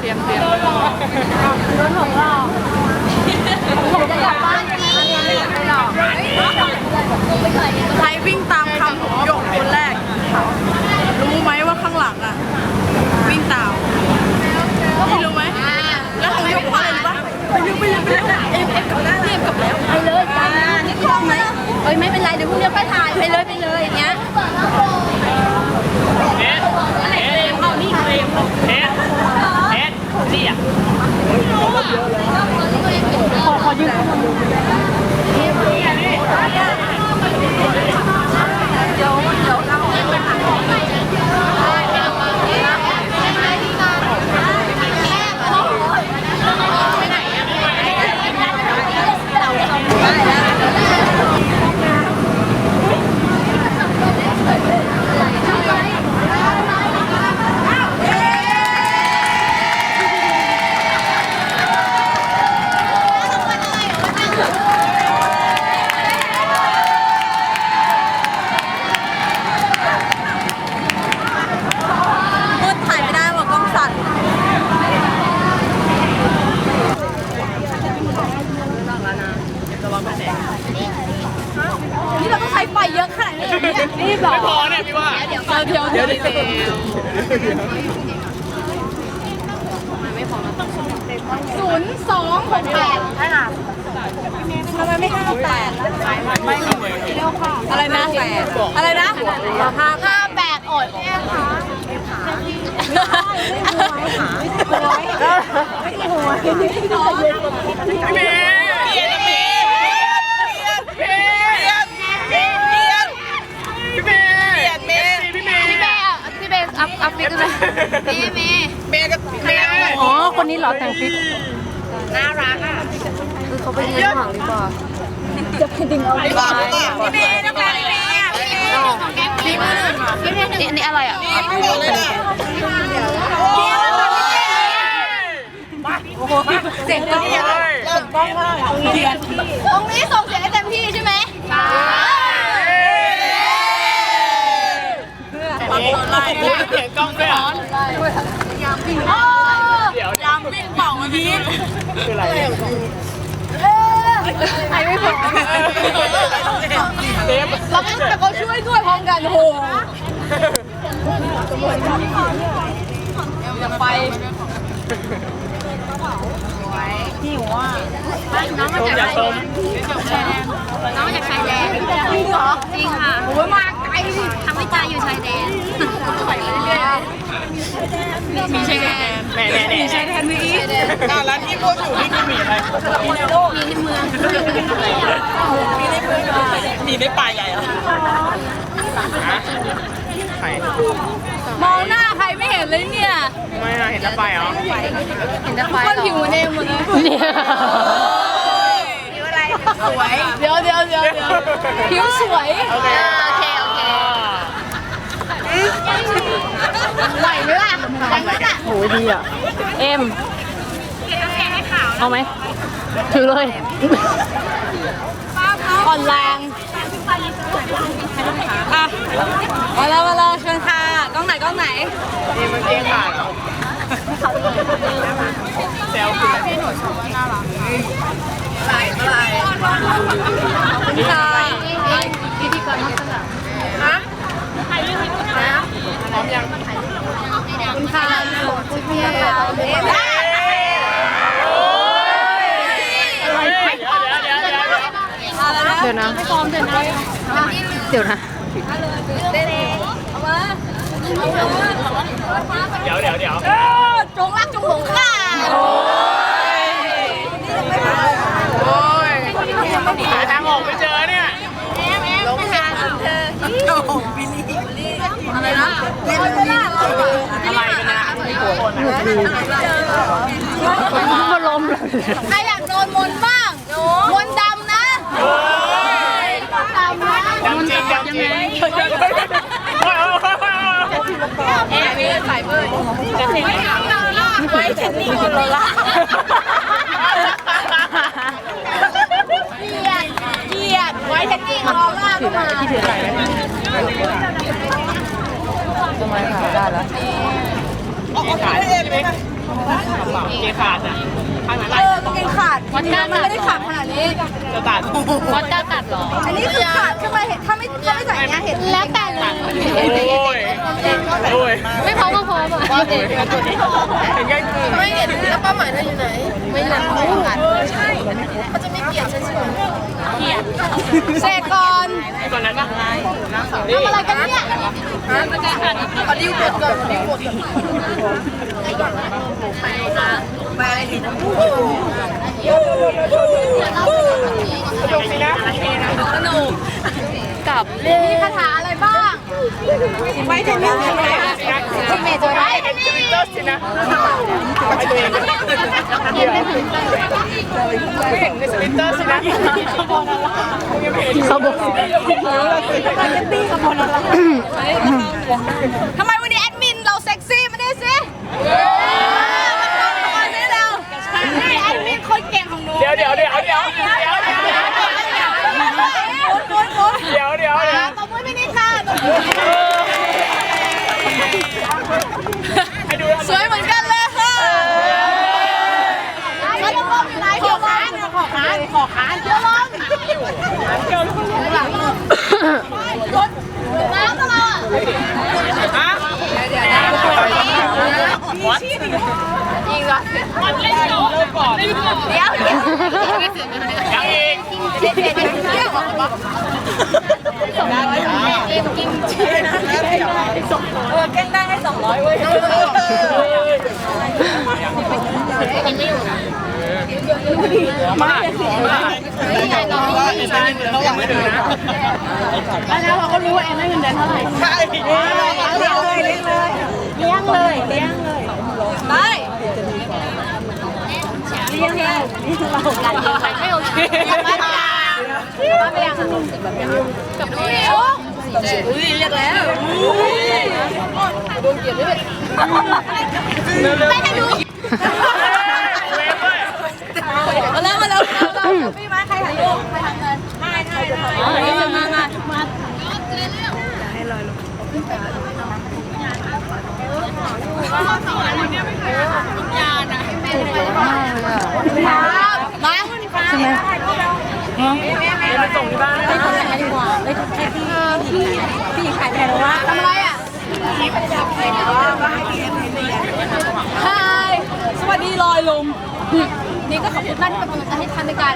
เตรียมเตรียมใครวิ่งตามคำของหยกคนแรก รู้ไหมว่าข้างหลังอะ วิ่งตามพี่รู้ไหมแล้วของหยกว่าอะไรรู้ปะไปเร็วไปเร็วไปเร็วเอ็มเอ็มกลับได้เอ็มกลับแล้วไปเลยนี่คล่องไหม เอ้ยไม่เป็นไรเดี๋ยวพรุ่งนี้ไปถ่ายไปเลยไปเลยอย่างเงี้ยเอสเอสเข้านี่เอ็ดเอ็ดเอ็ดนี่อะมืดถ่ายไม่ได้ว่ากล้องสั่นนี่เราต้องใช้ไฟเยอะขนาดนี้เนี่ยรีบเหรอไม่พอเนี่ยพี่ว่า เดี๋ยวเดี๋ยวเดี๋ยวเดี๋ยวศูนย์สองหกแปดใช่ค่ะทำไมไม่ห้าแปดไม่เร็วค่ะ อะไรนะอะไรนะห้าห้าแปดอดแม่ค่ะไม่หวยไม่หวยพี่เมย์เปลี่ยนพี่เมย์เปลี่ยนเปลี่ยนเปลี่ยนพี่เมย์เปลี่ยนเมย์พี่เมย์ พี่เบย์พี่เบย์ อัพอัพฟิกเลยพี่เมย์เมย์กับเมย์อ๋อ คนนี้เหรอแต่งฟิกน่ารักอะคือเขาไปยืนข้างหลังดีกว่าพี่บอกพี่เมย์น้ำตาพี่เมย์พี่เมย์พี่เมย์นี่นี่อะไรอะเลยนะเสียงกล้องเริ่มต้องเลยตรงนี้ส่งเสียงให้เต็มที่ใช่ไหมปัง ตัวไล่เสียงกล้องด้วยเหรอโอ้เดี๋ยวยามวิ่งเป่าเมื่อกี้คืออะไรไอไม่พอเต็มเราก็แต่เขาช่วยด้วยพร้อมกันโอ้โหจะไปน้องมาจากอย่าชมน้องมาจากชายแดนจริงเหรอจริงค่ะโอ้ยมาไกลทำให้ใจอยู่ชายแดนไปเรื่อยมีชายแดนแน่แน่แน่มีชายแดนมีอีกร้านที่พูดอยู่นี่คือมีอะไรๆมีในเมืองหมีในป่าใหญ่เหรอใคร มองหน้าใครไม่เห็นเลยเนี่ยไม่เห็นน้ำป่าเหรอเห็นแต่ไฟคนผิวเนมหมดเลยผิวอะไรสวยเดี๋ยวเดี๋ยวเดี๋ยวเดี๋ยวผิวสวยโอเคโอเคโอเคไหวไหมล่ะไหวไหมล่ะโหดีอะเอ็มเอาไหมถือเลยอ่อนแรงอะมาแล้วมาแล้วเชิญค่ะกล้ องไหนกล้องไหนนี่มันเกงขาดเหรอแซวคืออะไรอะไรขอบคุณค่ะพิธีกรนักแสดงพร้อมยังขอบคุณค่ะพี่เอ๋เดี๋ยวเดี๋ยวเดี๋ยวเดี๋ยวเดี๋ยวนะไม่พร้อมเดี๋ยวนะเดี๋ยวนะ เดี๋ยวเดี๋ยวเดี๋ยวจงรักจงหลงค่ะโอ้ยหาทางออกไม่เจอเนี่ยหลงทางเธออะไรนะอะไรกันนะไม่กลัวคนนะมาล้มเลยใครอยากโดนมนต์บ้างมนต์ดำนะโอ้ยมนต์ดำนะดำจริงดำจริง เอ๊ะมีสายเบอร์ไว้ฉันนี่คนละเกียดเกียดไว้ฉันนี่ออร่าเข้ามาที่ถืออะไรนะทำไมค่ะได้แล้วขาดใช่ไหมเกขาดอะข้างนั้นเออกางเกงขาดจริงๆแล้วมันไม่ได้ขาดขนาดนี้จะตัดวัดก้าตั ดหรอ อันนี้คือขาดขึ้นมาเห็นถ้าไม่ถ้าไม่ใส่เนี้ยเห็นแล้วแต่เลย โอ้ยโอ้ยไม่พร้อมก็พร้อมอะเห็นง่ายคือไม่เห็นแล้วเป้าหมายเราอยู่ไหน ไม่เห็นขาดใช่เขาจะไม่เกลียดฉันใช่ไหมเกลียดเสกก่อนไอ้ตอนนั้นปะทำอะไรกันเนี่ยขอดิวกดก่อนดิวกดก่อนไปจบสินะสนุกกับมีคาถาอะไรบ้างไม่ถึงเรื่องอะไรทีเมจไรเป็นทวิตเตอร์สินะไอ้ตัวเองไม่เห็นในทวิตเตอร์สินะเขาบอกทำไมวันนี้แอดมินเราเซ็กซี่มาดิสิมาดิเร็วนี่แอดมินคนเก่งของหนูเดี๋ยวเดี๋ยวเดี๋ยวเดี๋ยวเดี๋ยวเดี๋ยว โอ๊ยโอ๊ย เดี๋ยวเดี๋ยวเดี๋ยว ตบมือไม่ได้ค่ะตบมือ ให้ดู สวยเหมือนกันเลยค่ะแล้วลงอยู่ไหนขอขานขอขานขอขานเดี๋ยวลงหลังลงรถน้ำตลอด ฮะ วัด จริงเหรอ เริ่มก่อน เดี๋ยวเดี๋ยว ยังอีก เด็กเด็กเที่ยวบอกว่าเออแกล้งได้ให้สองร้อยเว้ย มากมาก ใช่เขายังไม่ถึงนะแล้วเขาก็รู้ว่าเอ็มได้เงินเดือนเท่าไหร่ ใช่เลี้ยงเลยเลี้ยงเลยเลี้ยงเลยเลี้ยงเลยได้เลี้ยงเลยใครไม่โอเคมาจ้ามาไปยังกับพี่ชงอุ้ยเรียกแล้วโดนเกลียดด้วยไม่ให้ดูมาแล้วมาแล้วพี่มาใครถ่ายรูปใครทำเงินถ่าย ถ่ายถ่ายมามามาครับมาใช่ไหมไปส่งที่บ้านไปทำอะไรดีกว่าไปทำแค่พี่พี่พี่ขายแพงว่าทำอะไรอะฮายสวัสดีลอยลม นี่ก็ขอบคุณมากที่เป็นกำลังใจให้ทันในการ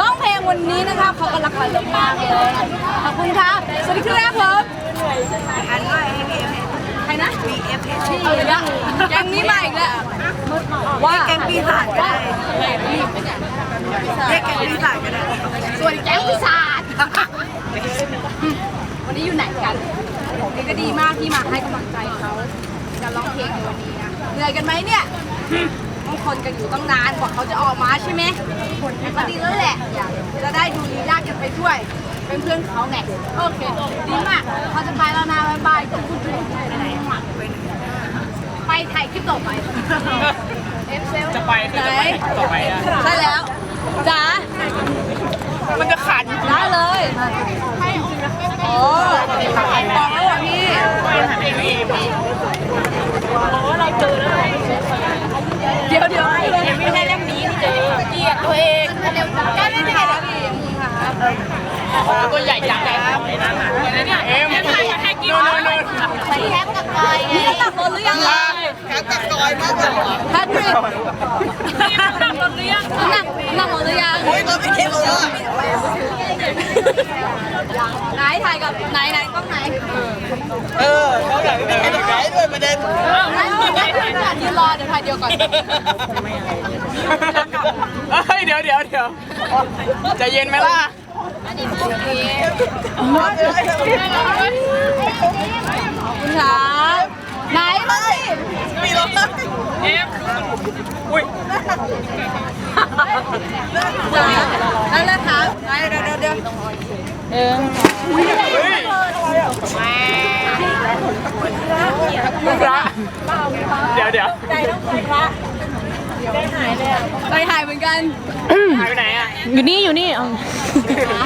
ร้องเพลงวันนี้นะคะเขากำลังขันลมมากเลยขอบคุณค่ะสวัสดีครับผมอันว่าใครนะ BFH เอาเลยยังยังนี่มาอีกแล้วว่าแกงปีศาจก็ได้เรียกแกงปีศาจก็ได้ส่วนแกงปีศาจวันนี้อยู่ไหนกันนี่ก็ดีมากที่มาให้กำลังใจเขาการร้องเพลงในวันนี้นะเหนื่อยกันไหมเนี่ย ต้องคนกันอยู่ตั้งนานกว่าเขาจะออกมาใช่ไหมก็ดีแล้วแหละ จะได้ดูลีลากันไปด้วย เป็นเพื่อนเขาไงโอเคดีมากเขาจะไปแล้วนะบายบายต้องคุณไปไหนไปถ่ายคลิปต่อไปเอฟเซลจะไปคือจะไปต่อไปอะใช่แล้วจ้ามันจะขาดได้เลยโอ้บอกแล้วเหรอพี่ เดี๋ยวเดี๋ยวยังไม่ได้เล่มนี้ที่เจอเกลียดตัวเองเร็วจังก็ไม่ได้แล้วพี่ครับตัวใหญ่จังเลยเอ็มนู่นนู่นนู่นไปแคปกับกอยนี่ตักรถหรือยังล่ะแค่ตักกอยมากเลยแพทริกตักรถหรือยังนั่งนั่งรถหรือยังโอ้ยเราไปเที่ยวแล้วไหนถ่ายกับไหนไหนกล้องไหนเออเขาอยากไปถ่ายด้วยประเด็นไหนไหนถ่า ยยืนรอเดี๋ยวถ่ายเดียวก่อนเฮ้ยเดี๋ยวเดี๋ยวเดี๋ยวใจเย็นไหมล่ะขอบคุณครับไหนมาสิมีรถเอ็มอุ้ยนั่นแหละครับไหนเดี๋ยวเดี๋ยว เดี๋ยวเออเฮ้ยพระเดี๋ยวเดี๋ยวไปถ่ายเหมือนกัน หายไปไหนอะอยู่นี่อยู่นี่เอา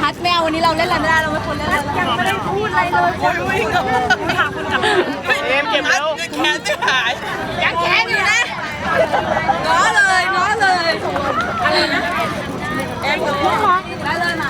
ฮัทแมววันนี้เราเล่นอะไรไม่ได้เราไม่ควรเล่นอะไรยังไม่ได้พูดอะไรเลยโอ้ยวิ่งกับถามคุณจับเอ็มเก็บแล้วแขนไม่หายยังแค้นอยู่นะง้อเลยง้อเลยอะไรนะเอ็งกับพวกน้องได้เลยมา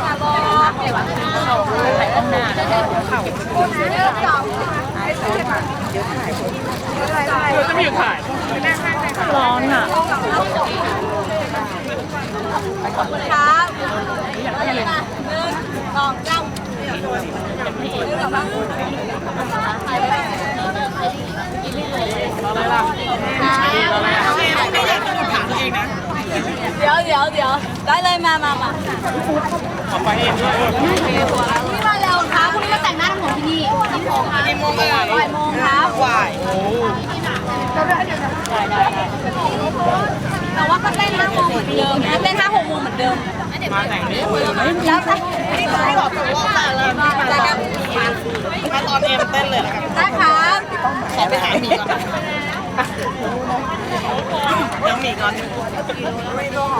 จะมีอยู่ถ่ายร้อนอะครับหนึ่งสองสามเดี๋ยวเดี๋ยวเดี๋ยวได้เลยมามามาขอไปเองด้วย พี่มาเร็วครับพรุ่งนี้มาแต่งหน้าทำผมที่นี่ที่โมค่ะกี่โมงเลยบ่ายโมงครับวายโอ้แต่ว่าก็เต้นห้าโมงเหมือนเดิมนะเต้นห้าหกโมงเหมือนเดิม มาแต่งนี้แล้วแต่ไม่บอกถึงว่าแต่เลยมาตอนเอ็มเต้นเลยนะครับได้ครับขอไปหาหมีก่อนเดี๋ยวหมีก่อน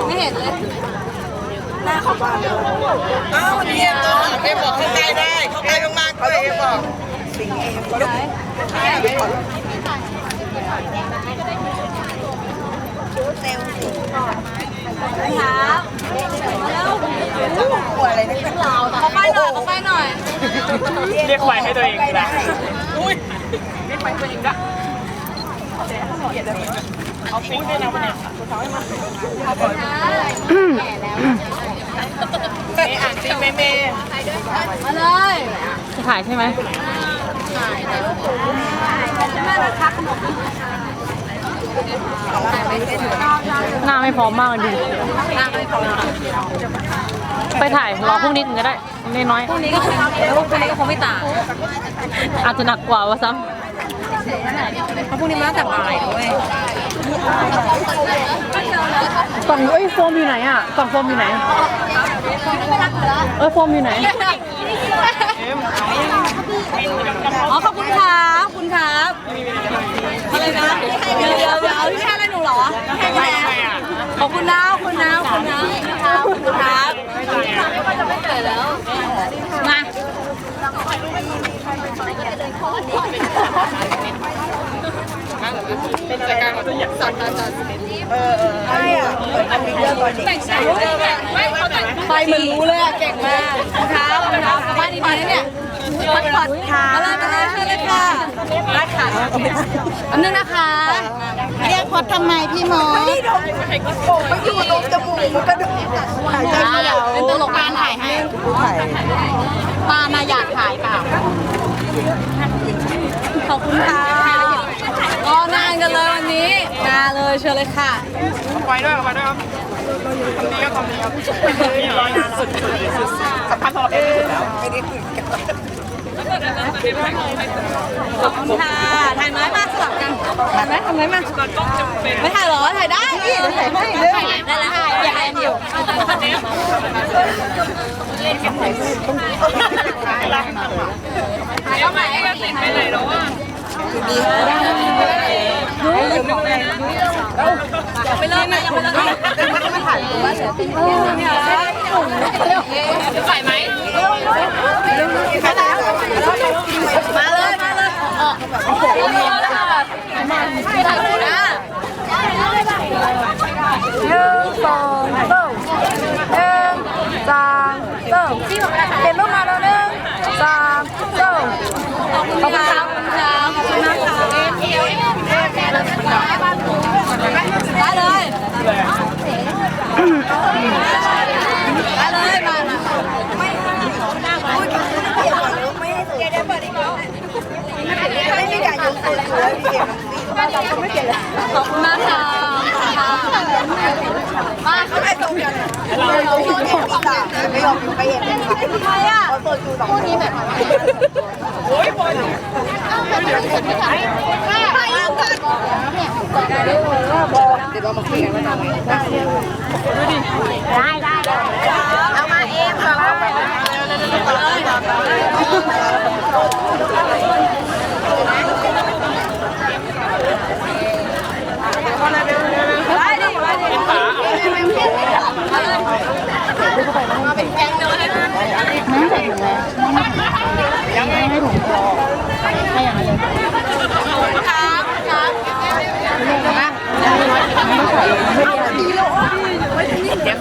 ไม่เห็นเลย อ้าวเอ็มตัวเอ็มบอกเข้าใกล้ได้เข้าใกล้มากๆด้วยเอ็มบอกสิงเอ็มก็ได้ครับกลัวอะไรเนี่ยขอไปหน่อยขอไปหน่อย เรียกไฟให้ตัวเองนะอุ้ยเรียกไฟตัวเองละเอาฟิ้งด้วยนะวันนี้ เมย์อ่านซิงเมย์เมย์มาเลยจะถ่ายใช่ไหมถ่ายแม่นะคะขนมหน้าไม่พร้อมมากเลยดิไปถ่ายรอพรุ่งนี้ถึงก็ได้ไม่น้อยพรุ่งนี้ก็คงแล้วพรุ่งนี้ก็คงไม่ต่างอาจจะหนักกว่าวะซ้ำเพราะพรุ่งนี้มาแต่บ่ายด้วย กล่องเอ้ยโฟมอยู่ไหนอะกล่องโฟมอยู่ไหนเอ้ยโฟมอยู่ไหนอ๋อขอบคุณครับขอบคุณครับอะไรนะเดี๋ยวเดี๋ยวเดี๋ยวเอาที่ให้อะไรหนูเหรอให้แม่ขอบคุณนะขอบคุณนะขอบคุณนะขอบคุณครับมา เป็นรายการตัวอย่างสั่งเออเออใช่อะเหมือนมันมีเรื่องตอนนี้ไปเหมือนรู้เลยอะเก่งมากขอบคุณครับขอบคุณครับกลับบ้านดีๆนะเนี่ยพักผ่อนค่ะมาเลยมาเลยเชิญเลยค่ะได้ค่ะอันนึงนะคะ เรียกพอดทำไมพี่มอสไม่อยู่ตรงจมูกมันก็ดูหายใจไม่ออกเป็นตลกการถ่ายให้ปามาอยากถ่ายเปล่า ขอบคุณค่ะรอนานกันเลยวันนี้มาเลยเชิญเลยค่ะไปด้วยไปด้วยครับทำดีก็ทำดีครับนี่รอยนานสุดสุดสำคัญสำหรับเอ็มที่สุดแล้วไม่ได้คุยกัน ขอบคุณค่ะถ่ายไม้มาสลับกันถ่ายไหมทำไมมาไม่ถ่ายหรอถ่ายได้นี่ถ่ายให้เรื่องได้แล้วอย่ากให้เดียวแล้วไหนก็ติดไปเลยแล้วว่าไปเลยนะยังไม่เลิกมาถ่ายตัวเฉยเนี่ยใส่ไหมมาเลยมาเลยถ่ายคู่นะหนึ่งสองสามหนึ่งสองสามเห็นรูปมาแล้วหนึ่งสองสามขอบคุณครับขอบคุณครับขอบคุณนะคะได้เลย ได้เลยมามา ขอบคุณมากค่ะมาเข้าไปตรงกันเราเราอยู่ที่ปีศาจไม่ยอมอยู่ไปเอ็มทำไมอะเขาตัวจูสองคนนี้แบบโอ้ยบอลไปยุ่งกันเดี๋ยวเรามาคุยกันว่าจะเอาไงได้ได้ได้เอามาเองค่ะมี คนถ่ายให้เราไม่มีคนถ่ายให้เราบ้างไหมต้องใส่ว่าจะดิ้นอยากได้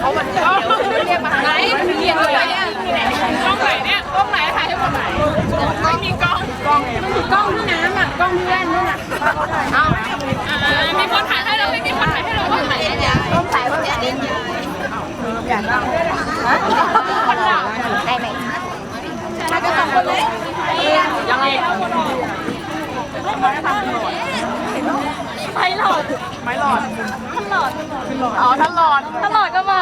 ได้ไหมถ้าก็ต้องคนเลยยังไงไม่หลอดไม่หลอดท่านหลอดอ๋อท่านหลอดท่านหลอดก็มา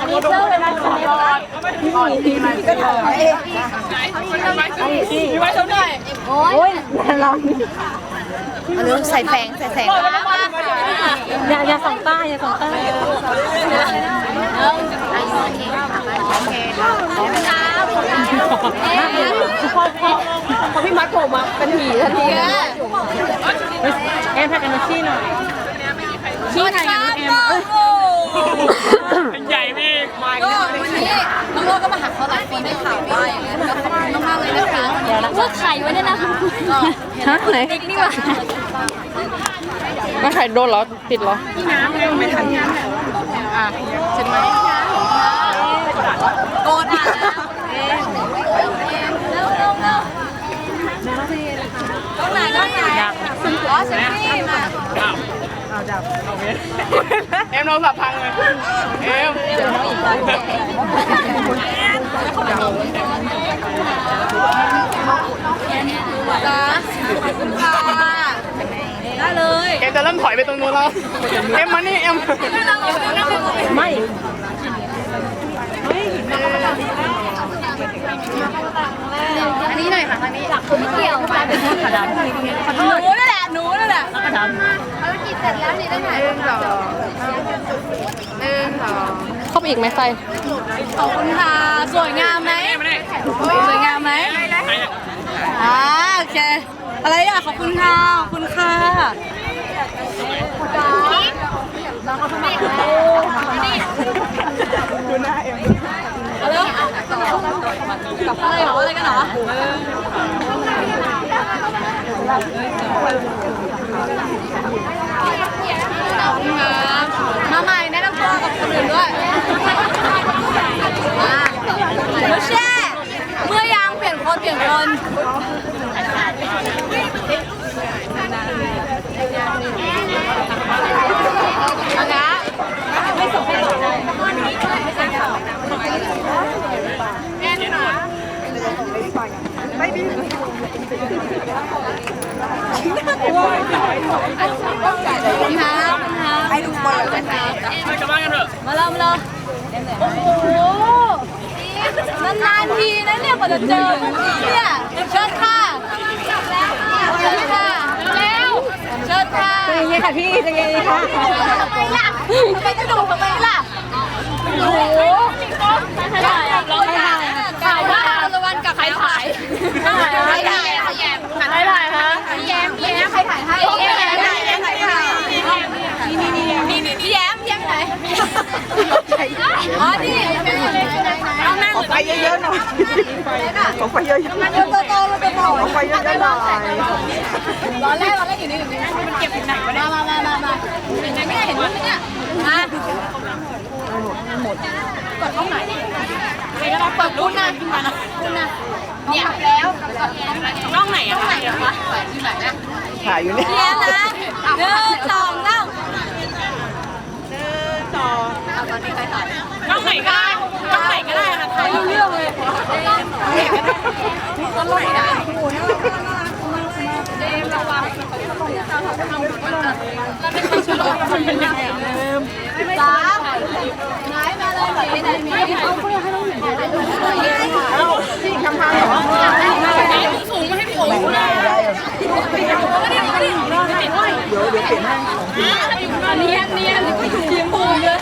อันนี้เจอเลยนะหลอดหลอดทีไหนก็ถ่ายมีไว้เท่าไหร่โอ้ยลองอาเรื่องใส่แสงใส่แสง อย่าอย่าส่องตาอย่าส่องตาพอพอพอพี่มัดผมมาเป็นผีทันทีเอ็มพากันมาชี้หน่อยชี้หน่อยอย่างนี้เอ็มเป็นใหญ่พี่มาก็วันนี้น้องโลก็มาหักเขาหลายปีได้ข่าวว่าอย่างนั้นก็ขอบคุณมากๆเลยนะคะเลือไข่ไว้เนี่ยนะฮะไหนนี่ว่า ไม่ใครโดนเหรอ ติดเหรอโกดอะเร็วเร็วเร็วต้องไหนต้องไหนอ๋อเซฟฟี่มาเอ็มโทรศัพท์พังเลยเอ็มจ้าขอบคุณค่ะ ได้เลยเอ็มจะเริ่มถอยไปตรงนู้นแล้ว เอ็มมานี่เอ็มไม่อันนี้หน่อยค่ะอันนี้ไม่เกี่ยวค่ะหนูนั่นแหละหนูนั่นแหละกระดภารกิจเสร็จแล้วนี่ได้ไหนหนึ่งสองหนึ่งสองำเข้าไปอีกไหมไฟขอบคุณค่ะ สวยงามไหมสวยงามไหมอ่าโอเค อะไรอะขอบคุณค่ะขอบคุณค่ะเอาเลยกับอะไรเหรออะไรกันเหรอมาใหม่แนะนำตัวกับคนอื่นด้วยมาเชเมื่อยางเปลี่ยน คนเปลี่ยนคนเอาละไม่ส่งให้หรอกไม่ส่งให้หรอกแอนค่ะพี่ฮาให้ดูบอลกันค่ะไปกลับบ้านกันเถอะมาเริ่มเลยโอ้โห นานๆทีนะเนี่ยกว่าจะเจอพวกนี้เนี่ยเชิญค่ะเชิญค่ะเร็วเชิญค่ะยังไงค่ะพี่ยังไงค่ะทำไมล่ะทำไมจะดูทำไมล่ะโอ้โหถ่ายร้องถ่ายถ่ายว่าตะวันกับใครถ่ายใครถ่ายใครถ่ายใครถ่ายคะแย้มแย้มใครถ่ายให้แย้มถ่ายแย้มถ่ายนี่นี่นี่นี่นี่แย้มแย้มไหนอ๋อนี่เอานั่ง ขอไฟเยอะๆหน่อย ขอไฟเยอะๆมันโตโตโตโตโตขอไฟเยอะๆหน่อยตอนแรกตอนแรกอยู่นี่อยู่นี่มันเก็บอยู่ไหนวะเนี่ยมามามามาเห็นไหมไม่เห็นมั้ยเนี่ยมาหมดกดห้องไหนใครก็ได้เปิดคุณนะคุณนะเนี่ยแล้วน้องไหนอะห้องไหนเหรอคะอยู่ไหนนะถ่ายอยู่เนี่ยเรียนนะหนึ่งสองเล่าต่อเอาตอนนี้ใครถ่ายน้องไหนก็ได้น้องไหนก็ได้ค่ะถ่ายเรื่องเลยตอนไหนนะ เจมระวังสามไหนมาเลยไหนไหนมีเอาเพื่อให้น้องหญิงได้ดูที่คำพังเหรอสูงมาให้พี่โอ๋ได้ได้ไม่ได้ไม่ได้เดี๋ยวเดี๋ยวเปลี่ยนให้เนียนเนียนเสียงปูนเลย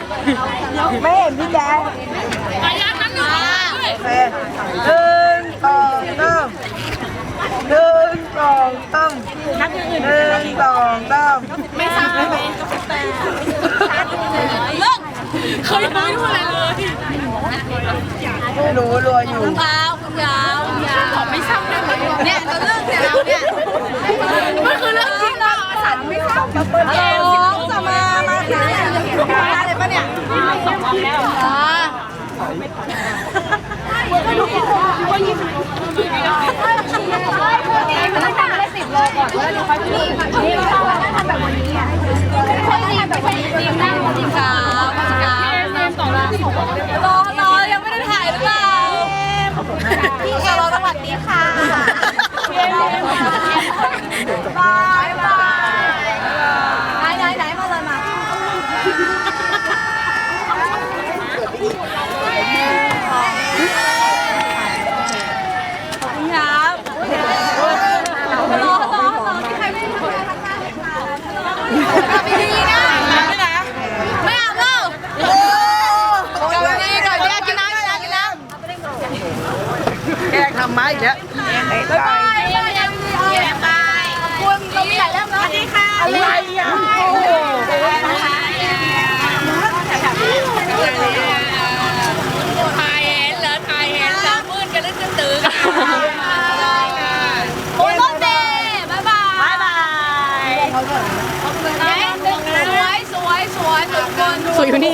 ไม่เห็นพี่แจ๊ค ไปยักนั้นหนึ่ง โอเคหนึ่งสองสามหนึ่งสองสามหนึ่งสองสามไม่ทราบไหมเลิกเคยไม่รู้อะไรเลยไม่รู้รัวอยู่ยาวยาวยาวไม่ซ้ำได้ไหมเนี่ยจะเลิกยาวเนี่ยมันคือเรื่องจริงนะสารไม่ทราบฮัลโหลจะม่ะ ทำดีนะไม่เอาเล่าก่อนดีก่อนดีกินน้ำกินน้ำกินน้ำแกล้งทำไม้อีกแล้วบ๊ายบายยังยังยังบายขอบคุณเรามีหลายเรื่องนะสวัสดีค่ะ อะไรอะ ถ่ายเห็นเหรอถ่ายเห็นแล้วมืดกันลึกตื่นกันโอ้ยรถเมย์บ๊ายบาย บ๊ายบาย ไหนสวยสวยสวยทุกคน สวย อยู่นี่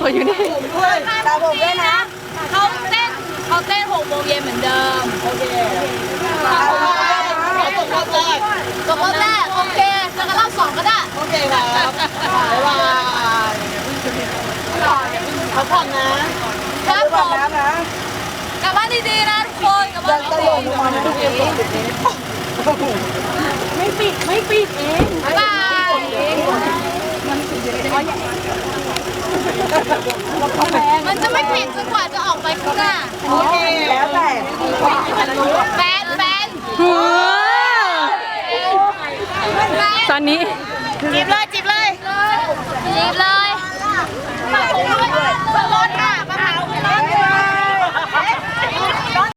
สวยอยู่นี่ด้วยตาผมด้วยนะเขาเต้นเขาเต้นหกโมงเย็นเหมือนเดิม โอเคเอาตกรอบแรกตกรอบแรกโอเคเจอกันรอบสองก็ได้ โอเคครับบ๊ายบายเขาผ่อนนะครับผผ่อนมน้ำนะกลับบ้านดีๆนะทุกคนกลับบ้านตดีลกลงมาในตู้เย็นตกเย็ นๆบ๊ายบายมันจะไม่ผิดจนกว่าจะออกไปข้างหน้าโอเคแล้วแต่แฟนแฟนตอนนี้จีบเลยจีบเลยจีบเลยฝากผมด้วยฝากรถค่ะ